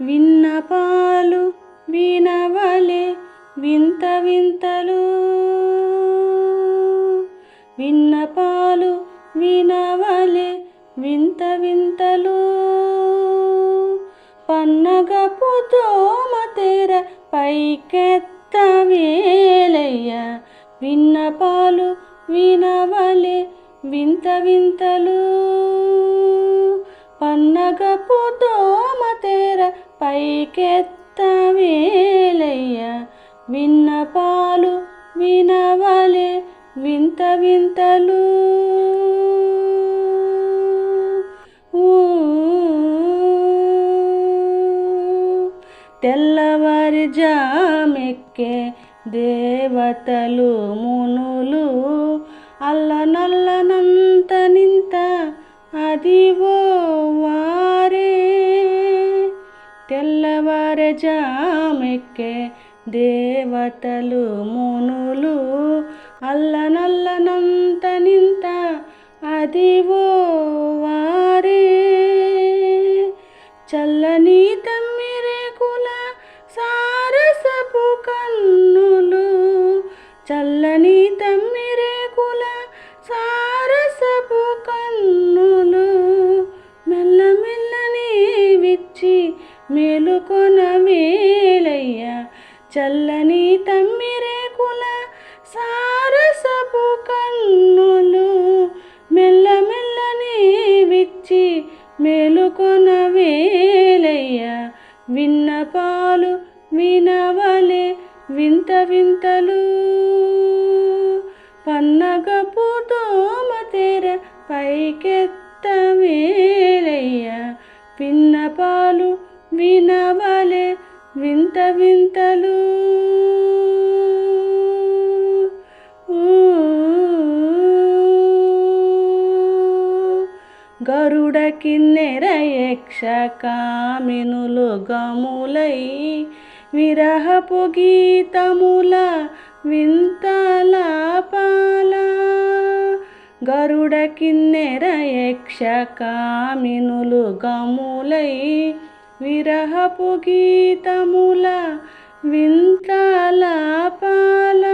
విన్నపాలు వినవలే వింత వింతలు. విన్నపాలు వినవలే వింత వింతలు. పన్నగపు దోమ తెర పైకెత్త వేలయ్య. విన్నపాలు వినవలే వింత వింతలు. పన్నగపు దోమ పైకెత్త వేలయ్య. విన్నపాలు వినవలే వింత వింతలు. ఊ. తెల్లవారి జామెక్కే దేవతలు మునులు. అల్ల నల్లనంత నింత అదివో ఓ తెల్లవారి దేవతలు మునులు అల్లనల్లనంత నింత అదివో వారే. చల్లని తమ్మిరేకుల సారసపు కన్నులు చల్లని తమ్మి మేలుకొన వేలయ్య చల్లని తమ్మిరేకుల సారసపు కన్నులు మెల్లమెల్లని విచ్చి మేలుకొన వేలయ్య విన్నపాలు వినవలే వింత వింతలు. పన్నగపు దోమ తెర పైకెత్తవే వింత వింతలు. గరుడ కిన్నెర యక్ష కామినులు గములై విరహపు గీతముల వింతలాపాల గరుడ కిన్నెర యక్ష కామినులు గములై విరహపు గీతముల వింతలాపాల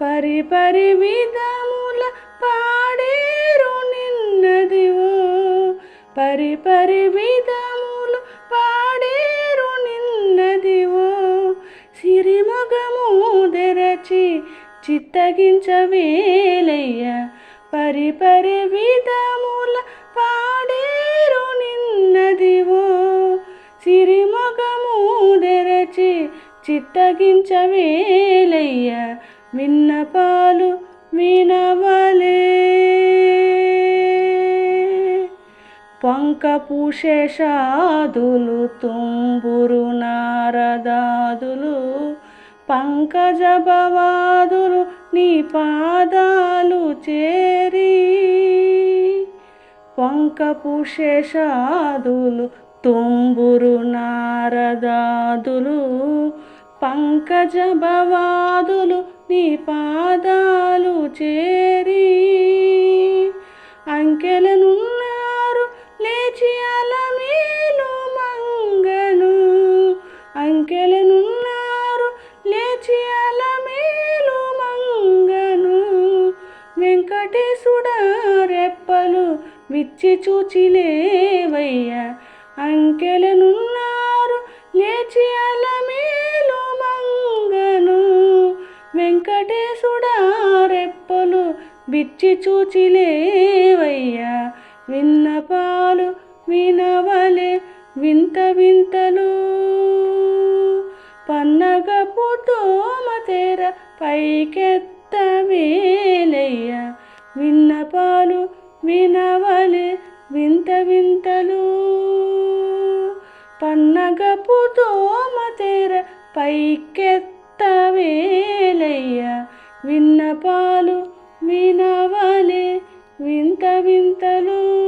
పరిపరి విధముల పాడేరు నిన్నదివో. ఓ పరి విధములు పాడేరు నిన్నదివో. సిరిమగము తెరచి చిత్తగించవేలయ్య పరిపరి విధముల పాడేరు నిన్నదివో సిరిమగము తెరచి చిత్తగించవేలయ్య విన్నపాలు వినవలే. పంకపుషేషాదులు తుంబురు నారదాదులు. పంకజభవాదులు నీ పాదాలు చేరి పంకపు శేషాదులు తుంబురు నారదాదులు పంకజభవాదులు నీ పాదాలు చేరి. అంకెలనున్నారు లేచి అలమేలు మంగను. అంకెలనున్నారు లేచి అలమేలు మంగను. వెంకటేశుడా రెప్పలు విచ్చి చూచిలేవయ్యా అంకెలనున్నారు లేచి అలమేలు మంగను. వెంకటేశుడా రెప్పలు బిచ్చి చూచిలేవయ్యా విన్నపాలు వినవలే వింత వింతలు. పన్నగపు దోమ తెర పైకెత్త వేలయ్య విన్నపాలు వినవలే వింత వింతలు. పన్నగపు తోమతెర పైకెత్తవేలయ్య విన్నపాలు వినవలే వింత వింతలు.